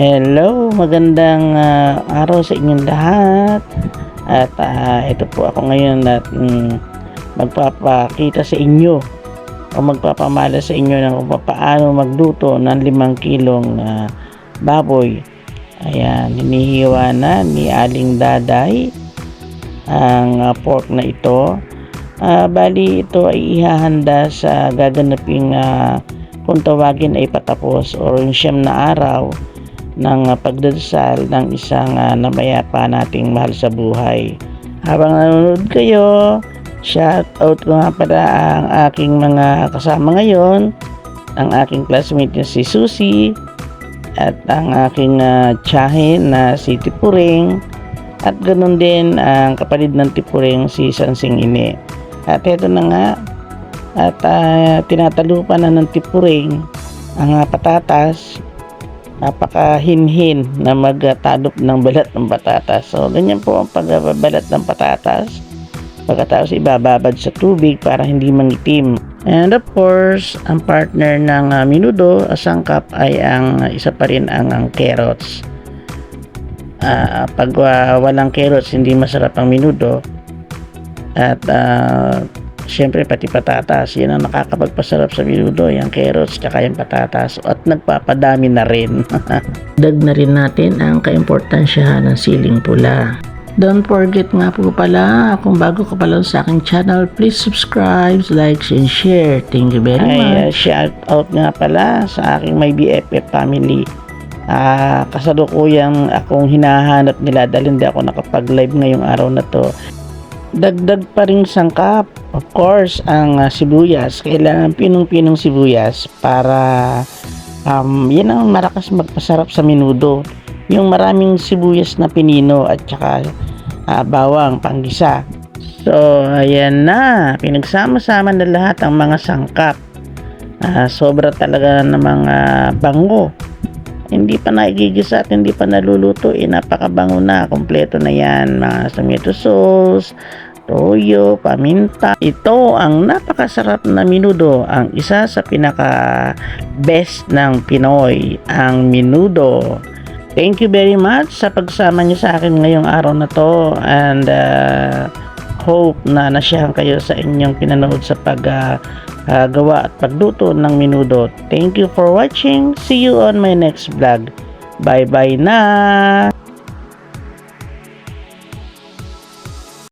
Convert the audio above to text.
Hello, magandang ah, araw sa inyong lahat. At ah, ito po ako ngayon at mm, magpapakita sa inyo o magpapamala sa inyo ng kung paano magluto ng limang kilong ah, baboy. Ayan, hinihiwa na ni Aling Daday ang ah, pork na ito. Ah, bali ito ay ihahanda sa gaganaping ah, kung tawagin ay patapos o siyam na araw ng ah, pagdadasal ng isang uh, namayapa nating mahal sa buhay. Habang nanonood kayo, shout out ko nga pala ang aking mga kasama ngayon, ang aking classmate na si Susie, at ang aking uh, tiyahin na si Tipuring, at ganun din ang kapatid ng Tipuring si Sansing Ine. At eto na nga, at uh, tinatalupan na ng Tipuring ang uh, patatas napakahinhin na magtalop ng balat ng patatas. So, ganyan po ang pagbabalat ng patatas. Pagkatapos ibababad sa tubig para hindi mangitim. And of course, ang partner ng uh, minudo, sangkap ay ang uh, isa pa rin ang, ang carrots. Uh, pag uh, walang carrots, hindi masarap ang minudo. At uh, Siyempre pati patatas, yan ang nakakapagpasarap sa minudo, yung carrots, tsaka yung patatas at nagpapadami na rin. Dag na rin natin ang kaimportansya ng siling pula. Don't forget nga po pala, kung bago ka pala sa aking channel, please subscribe, like, and share. Thank you very much. shout out nga pala sa aking may BFF family. Ah, kasalukuyang akong hinahanap nila dahil hindi ako nakapag-live ngayong araw na to dagdag pa rin sangkap of course ang uh, sibuyas. Kailangan pinong-pinong sibuyas para um, yan ang marakas magpasarap sa minudo yung maraming sibuyas na pinino at saka uh, bawang panggisa. So ayan na. Pinagsama-sama na lahat ang mga sangkap. Uh, sobra talaga ng mga bango. Hindi pa nagigisa at hindi pa naluluto. Eh napakabango na. Kompleto na yan mga tomato sauce toyo, paminta ito ang napakasarap na minudo ang isa sa pinaka best ng Pinoy ang minudo thank you very much sa pagsama niyo sa akin ngayong araw na to and uh, hope na nasyahan kayo sa inyong pinanood sa pag uh, uh, at pagluto ng minudo. Thank you for watching. See you on my next vlog. Bye bye na!